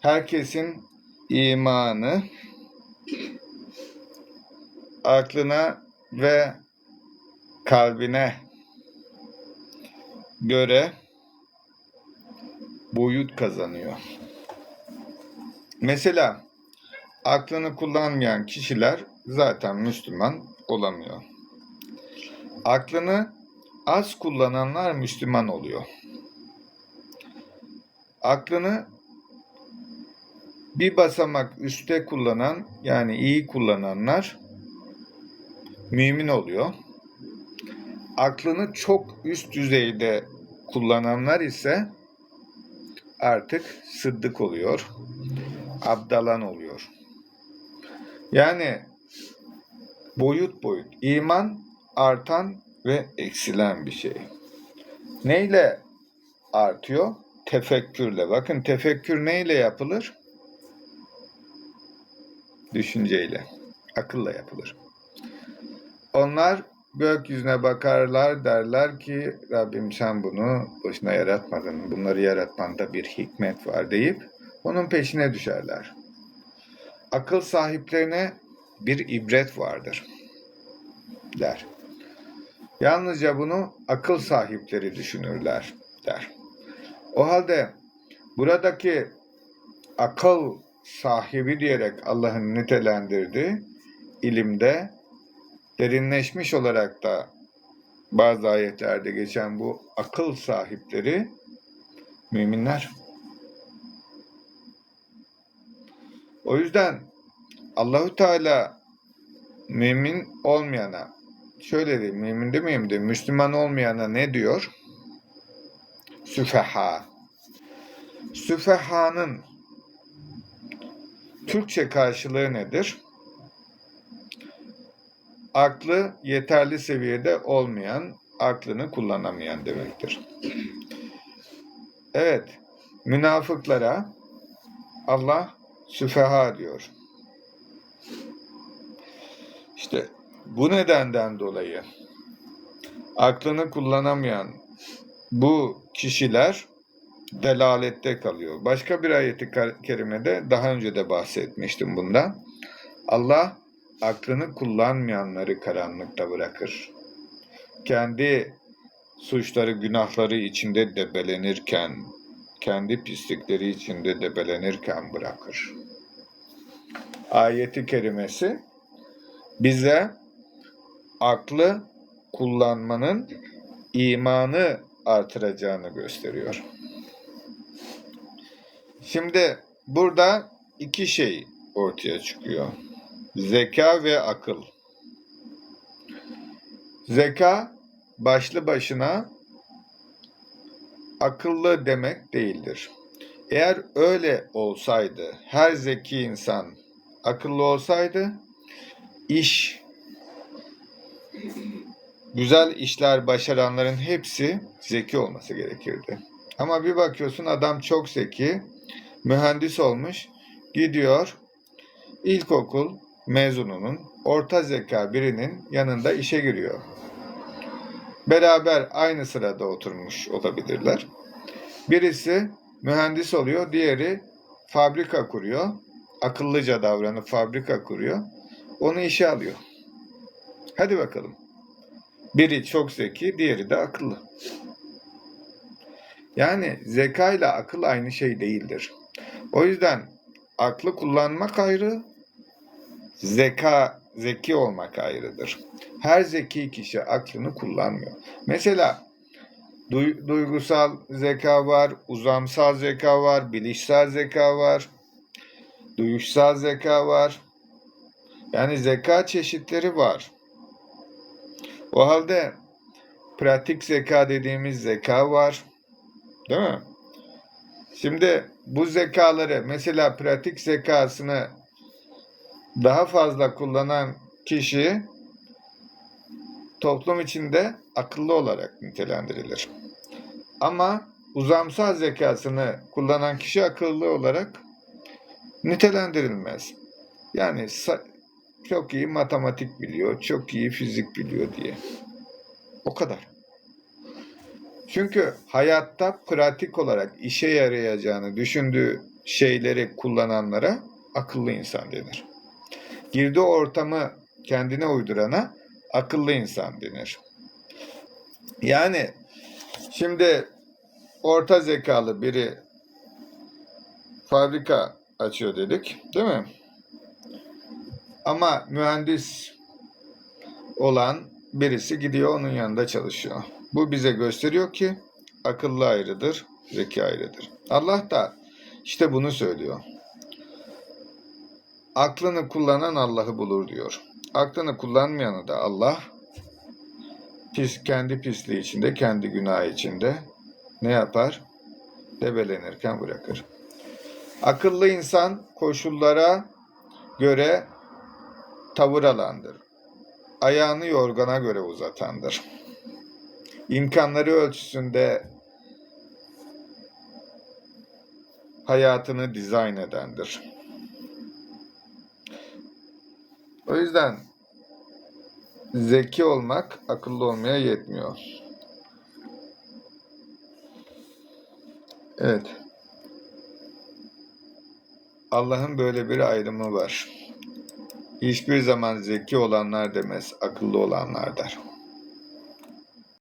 herkesin imanı aklına ve kalbine göre boyut kazanıyor. Mesela aklını kullanmayan kişiler zaten Müslüman olamıyor. Aklını az kullananlar Müslüman oluyor. Aklını bir basamak üstte kullanan yani iyi kullananlar mümin oluyor. Aklını çok üst düzeyde kullananlar ise artık sıddık oluyor. Abdalan oluyor. Yani boyut boyut. iman artan ve eksilen bir şey. Neyle artıyor? Tefekkürle. Bakın tefekkür neyle yapılır? Düşünceyle, akılla yapılır. Onlar gökyüzüne bakarlar derler ki Rabbim sen bunu boşuna yaratmadın. Bunları yaratmanda bir hikmet var deyip onun peşine düşerler. Akıl sahiplerine bir ibret vardır der. Yalnızca bunu akıl sahipleri düşünürler der. O halde buradaki akıl sahibi diyerek Allah'ın nitelendirdiği ilimde derinleşmiş olarak da bazı ayetlerde geçen bu akıl sahipleri müminler. O yüzden Allahü Teala mümin olmayana şöyle diyeyim mümin demeyeyim de Müslüman olmayana ne diyor? Süfeha. Süfeha'nın Türkçe karşılığı nedir? Aklı yeterli seviyede olmayan, aklını kullanamayan demektir. Evet, münafıklara Allah süfeha diyor. İşte bu nedenden dolayı aklını kullanamayan bu kişiler delalette kalıyor. Başka bir ayeti kerimede daha önce de bahsetmiştim bundan. Allah aklını kullanmayanları karanlıkta bırakır. Kendi suçları, günahları içinde debelenirken, kendi pislikleri içinde debelenirken bırakır. Ayeti kerimesi bize aklı kullanmanın imanı artıracağını gösteriyor. Şimdi burada iki şey ortaya çıkıyor. Zeka ve akıl. Zeka başlı başına akıllı demek değildir. Eğer öyle olsaydı, her zeki insan akıllı olsaydı, iş, güzel işler başaranların hepsi zeki olması gerekirdi. Ama bir bakıyorsun adam çok zeki, mühendis olmuş, gidiyor ilkokul mezununun orta zeka birinin yanında işe giriyor. Beraber aynı sırada oturmuş olabilirler. Birisi mühendis oluyor, diğeri fabrika kuruyor. Akıllıca davranıp fabrika kuruyor. Onu işe alıyor. Hadi bakalım. Biri çok zeki, diğeri de akıllı. Yani zeka ile akıl aynı şey değildir. O yüzden aklı kullanmak ayrı, zeka, zeki olmak ayrıdır. Her zeki kişi aklını kullanmıyor. Mesela du- duygusal zeka var, uzamsal zeka var, bilişsel zeka var, duyuşsal zeka var. Yani zeka çeşitleri var. O halde pratik zeka dediğimiz zeka var. Değil mi? Şimdi bu zekaları mesela pratik zekasını daha fazla kullanan kişi toplum içinde akıllı olarak nitelendirilir. Ama uzamsal zekasını kullanan kişi akıllı olarak nitelendirilmez. Yani çok iyi matematik biliyor, çok iyi fizik biliyor diye. O kadar. Çünkü hayatta pratik olarak işe yarayacağını düşündüğü şeyleri kullananlara akıllı insan denir. Girdiği ortamı kendine uydurana akıllı insan denir. Yani şimdi orta zekalı biri fabrika açıyor dedik, değil mi? Ama mühendis olan birisi gidiyor onun yanında çalışıyor. Bu bize gösteriyor ki akıllı ayrıdır, zeki ayrıdır. Allah da işte bunu söylüyor. Aklını kullanan Allah'ı bulur diyor. Aklını kullanmayanı da Allah pis kendi pisliği içinde, kendi günahı içinde ne yapar? Debelenirken bırakır. Akıllı insan koşullara göre tavır alandır. Ayağını yorgana göre uzatandır. İmkanları ölçüsünde hayatını dizayn edendir. O yüzden zeki olmak akıllı olmaya yetmiyor. Evet. Allah'ın böyle bir ayrımı var. Hiçbir zaman zeki olanlar demez, akıllı olanlar der.